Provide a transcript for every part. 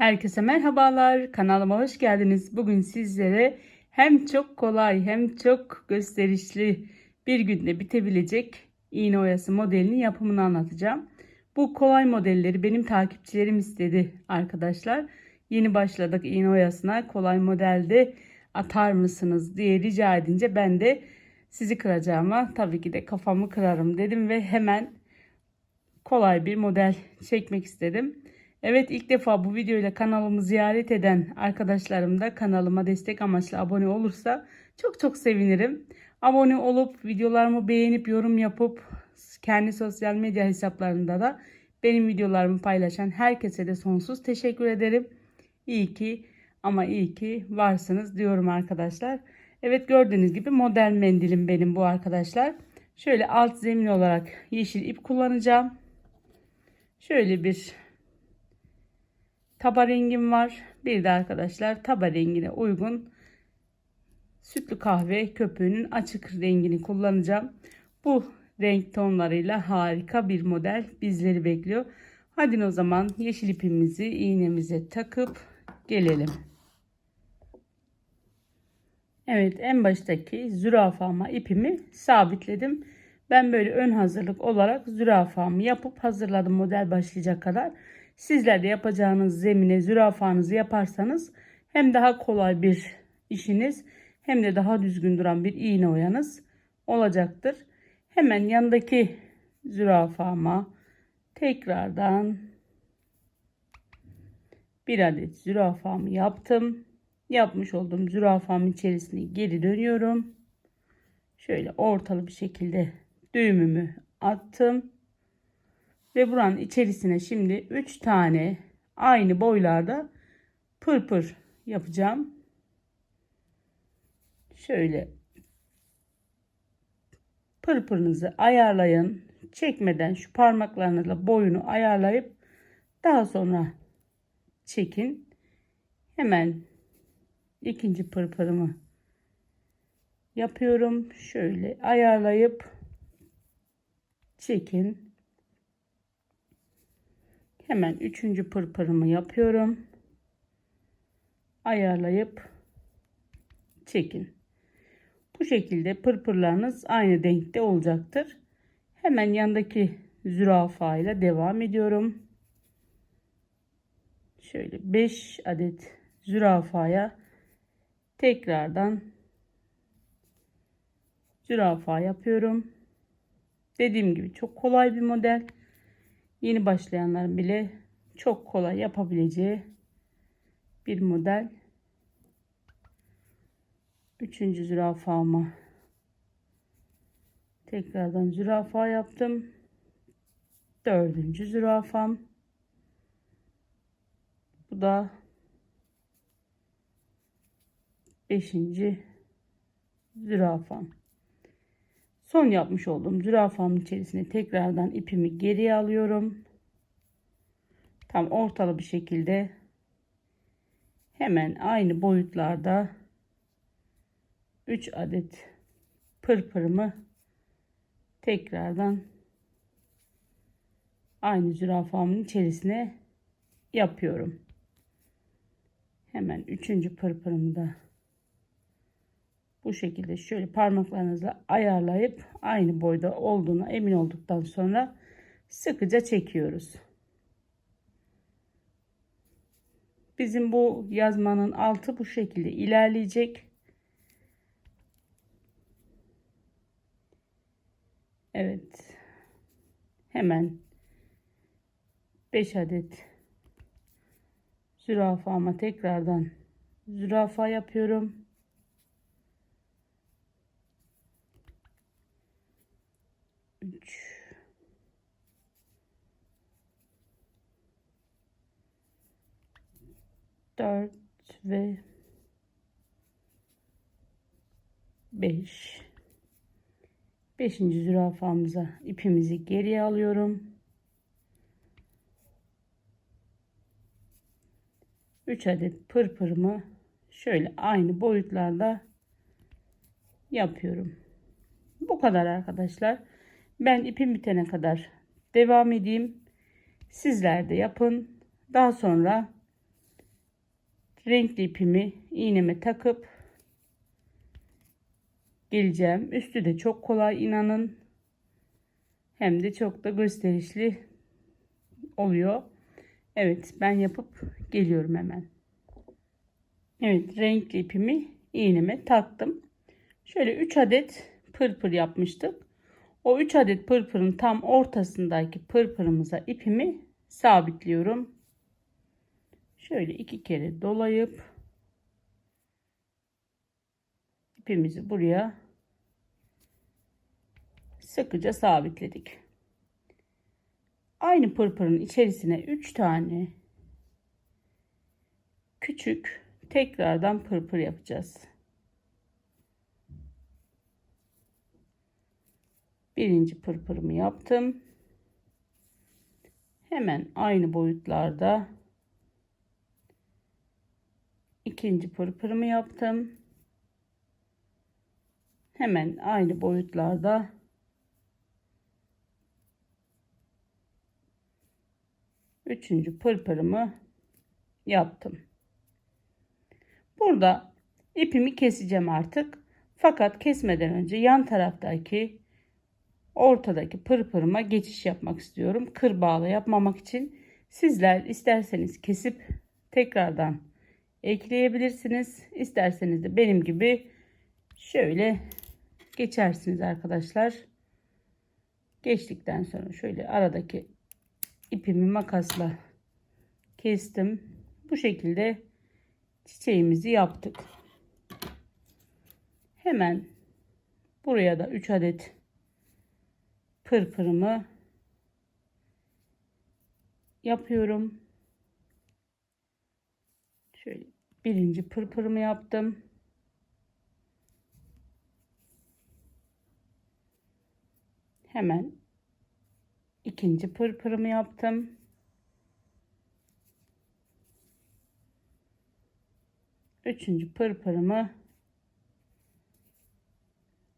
Herkese merhabalar. Kanalıma hoş geldiniz. Bugün sizlere hem çok kolay hem çok gösterişli bir günde bitebilecek iğne oyası modelinin yapımını anlatacağım. Bu kolay modelleri benim takipçilerim istedi arkadaşlar. Yeni başladık iğne oyasına kolay modelde atar mısınız diye rica edince ben de sizi kıracağıma tabii ki de kafamı kırarım dedim ve hemen kolay bir model çekmek istedim. Evet ilk defa bu videoyla kanalımı ziyaret eden arkadaşlarım da kanalıma destek amaçlı abone olursa çok çok sevinirim. Abone olup videolarımı beğenip yorum yapıp kendi sosyal medya hesaplarında da benim videolarımı paylaşan herkese de sonsuz teşekkür ederim. İyi ki ama iyi ki varsınız diyorum arkadaşlar. Evet gördüğünüz gibi model mendilim benim bu arkadaşlar. Şöyle alt zemin olarak yeşil ip kullanacağım. Şöyle bir taba rengim var. Bir de arkadaşlar taba rengine uygun sütlü kahve köpüğünün açık rengini kullanacağım. Bu renk tonlarıyla harika bir model bizleri bekliyor. Hadi o zaman yeşil ipimizi iğnemize takıp gelelim. Evet en baştaki zürafama ipimi sabitledim. Ben böyle ön hazırlık olarak zürafamı yapıp hazırladım model başlayacak kadar. Sizler de yapacağınız zemine zürafanızı yaparsanız hem daha kolay bir işiniz hem de daha düzgün duran bir iğne oyanız olacaktır. Hemen yanındaki zürafama tekrardan bir adet zürafamı yaptım. Yapmış olduğum zürafamın içerisine geri dönüyorum. Şöyle ortalı bir şekilde düğümümü attım. Ve buranın içerisine şimdi 3 tane aynı boylarda pırpır yapacağım. Şöyle pırpırınızı ayarlayın. Çekmeden şu parmaklarınızla boyunu ayarlayıp daha sonra çekin. Hemen ikinci pırpırımı yapıyorum. Şöyle ayarlayıp çekin. Hemen üçüncü pırpırımı yapıyorum. Ayarlayıp çekin. Bu şekilde pırpırlarınız aynı denkte olacaktır. Hemen yandaki zürafa ile devam ediyorum. Şöyle 5 adet zürafaya tekrardan zürafa yapıyorum. Dediğim gibi çok kolay bir model. Yeni başlayanlar bile çok kolay yapabileceği bir model. Üçüncü zürafama tekrardan zürafa yaptım. Dördüncü zürafam. Bu da beşinci zürafam. Son yapmış olduğum zürafamın içerisine tekrardan ipimi geriye alıyorum. Tam ortalı bir şekilde hemen aynı boyutlarda 3 adet pırpırımı tekrardan aynı zürafamın içerisine yapıyorum. Hemen üçüncü pırpırımı da bu şekilde şöyle parmaklarınızla ayarlayıp aynı boyda olduğuna emin olduktan sonra sıkıca çekiyoruz. Bizim bu yazmanın altı bu şekilde ilerleyecek. Evet. Hemen 5 adet zürafama tekrardan zürafa yapıyorum. 3 4 ve 5 5. zürafamıza ipimizi geriye alıyorum. 3 adet pırpırımı şöyle aynı boyutlarda yapıyorum. Bu kadar arkadaşlar. Ben ipim bitene kadar devam edeyim. Sizler de yapın. Daha sonra renkli ipimi iğneme takıp geleceğim. Üstü de çok kolay inanın. Hem de çok da gösterişli oluyor. Evet ben yapıp geliyorum hemen. Evet renkli ipimi iğneme taktım. Şöyle 3 adet pırpır yapmıştık. O 3 adet pırpırın tam ortasındaki pırpırımıza ipimi sabitliyorum. Şöyle iki kere dolayıp ipimizi buraya sıkıca sabitledik. Aynı pırpırın içerisine 3 tane küçük tekrardan pırpır yapacağız. Birinci pırpırımı yaptım. Hemen aynı boyutlarda ikinci pırpırımı yaptım. Hemen aynı boyutlarda üçüncü pırpırımı yaptım. Burada ipimi keseceğim artık. Fakat kesmeden önce yan taraftaki ortadaki pırpırıma geçiş yapmak istiyorum. Kır bağlı yapmamak için sizler isterseniz kesip tekrardan ekleyebilirsiniz. İsterseniz de benim gibi şöyle geçersiniz arkadaşlar. Geçtikten sonra şöyle aradaki ipimi makasla kestim. Bu şekilde çiçeğimizi yaptık. Hemen buraya da 3 adet pırpırımı yapıyorum. Şöyle birinci pırpırımı yaptım. Hemen ikinci pırpırımı yaptım. Üçüncü pırpırımı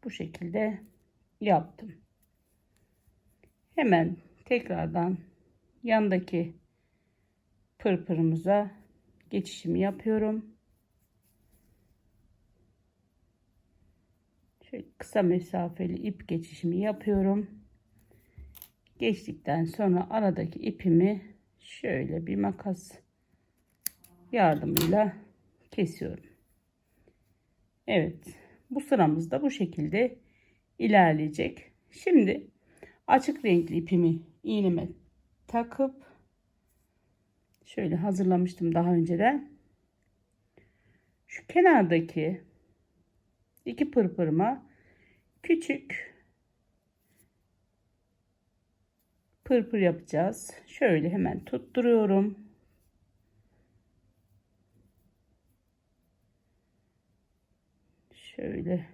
bu şekilde yaptım. Hemen tekrardan yandaki pırpırımıza geçişimi yapıyorum. Şöyle kısa mesafeli ip geçişimi yapıyorum. Geçtikten sonra aradaki ipimi şöyle bir makas yardımıyla kesiyorum. Evet. Bu sıramız da bu şekilde ilerleyecek. Şimdi açık renkli ipimi iğneme takıp şöyle hazırlamıştım daha önceden. Şu kenardaki iki pırpırıma küçük pırpır yapacağız. Şöyle hemen tutturuyorum. Şöyle.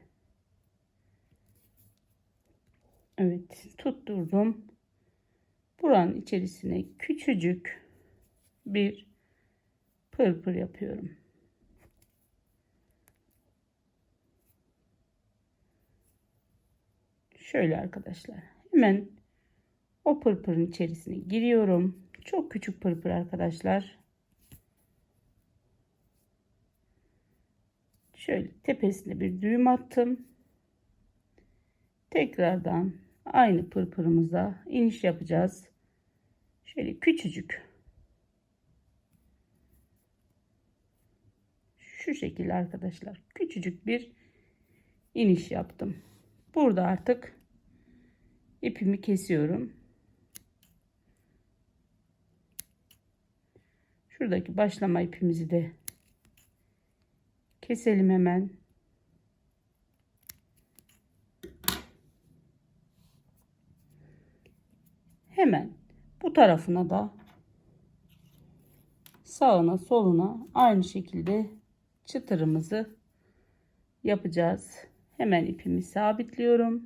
Evet tutturdum. Buranın içerisine küçücük bir pırpır yapıyorum. Şöyle arkadaşlar. Hemen o pırpırın içerisine giriyorum. Çok küçük pırpır arkadaşlar. Şöyle tepesine bir düğüm attım. Tekrardan aynı pırpırımıza iniş yapacağız. Şöyle küçücük. Şu şekilde arkadaşlar. Küçücük bir iniş yaptım. Burada artık ipimi kesiyorum. Şuradaki başlama ipimizi de keselim hemen. Hemen bu tarafına da sağına soluna aynı şekilde çıtırımızı yapacağız. Hemen ipimi sabitliyorum.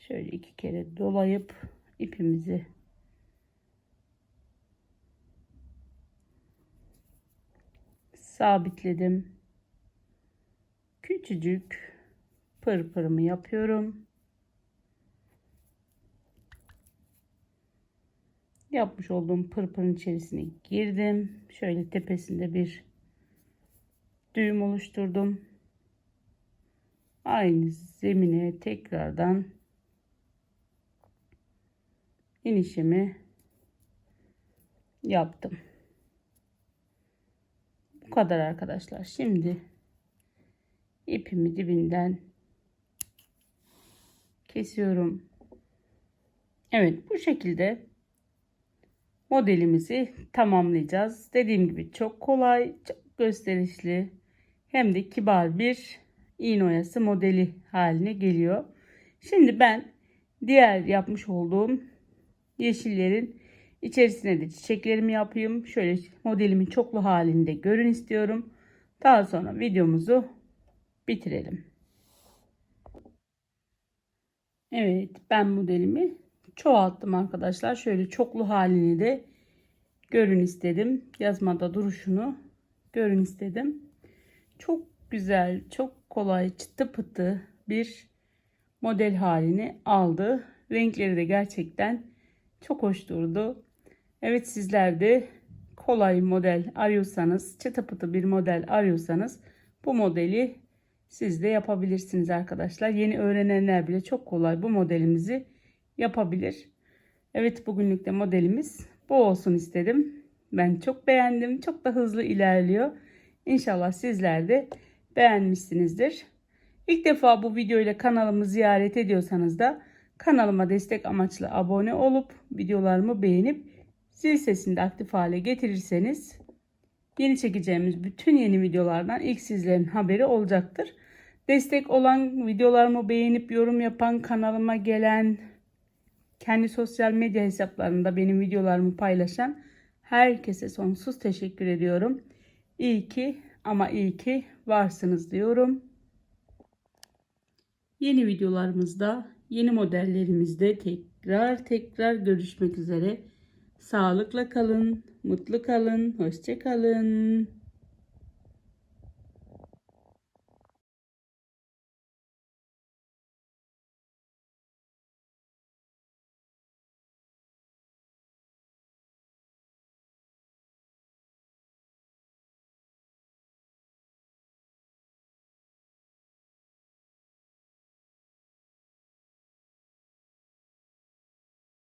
Şöyle iki kere dolayıp ipimizi sabitledim. Küçücük pırpırımı yapıyorum. yapmış olduğum pırpırın içerisine girdim. Şöyle tepesinde bir düğüm oluşturdum. Aynı zemine tekrardan inişimi yaptım. Bu kadar arkadaşlar. Şimdi ipimi dibinden kesiyorum. Evet bu şekilde modelimizi tamamlayacağız. Dediğim gibi çok kolay, çok gösterişli hem de kibar bir iğne oyası modeli haline geliyor. Şimdi ben diğer yapmış olduğum yeşillerin içerisine de çiçeklerimi yapayım. Şöyle modelimin çoklu halinde görün istiyorum. Daha sonra videomuzu bitirelim. Evet ben modelimi çoğalttım arkadaşlar. Şöyle çoklu halini de görün istedim. Yazmada duruşunu görün istedim. Çok güzel, çok kolay, çıtı pıtı bir model halini aldı. Renkleri de gerçekten çok hoş durdu. Evet sizler de kolay model arıyorsanız, çıtı pıtı bir model arıyorsanız bu modeli siz de yapabilirsiniz arkadaşlar. Yeni öğrenenler bile çok kolay bu modelimizi yapabilir. Evet bugünlük de modelimiz bu olsun istedim. Ben çok beğendim. Çok da hızlı ilerliyor. İnşallah sizler de beğenmişsinizdir. İlk defa bu videoyla kanalımı ziyaret ediyorsanız da kanalıma destek amaçlı abone olup videolarımı beğenip zil sesini de aktif hale getirirseniz yeni çekeceğimiz bütün yeni videolardan ilk sizlerin haberi olacaktır. Destek olan videolarımı beğenip yorum yapan kanalıma gelen kendi sosyal medya hesaplarında benim videolarımı paylaşan herkese sonsuz teşekkür ediyorum. İyi ki ama iyi ki varsınız diyorum. Yeni videolarımızda, yeni modellerimizde tekrar tekrar görüşmek üzere. Sağlıkla kalın, mutlu kalın, hoşça kalın.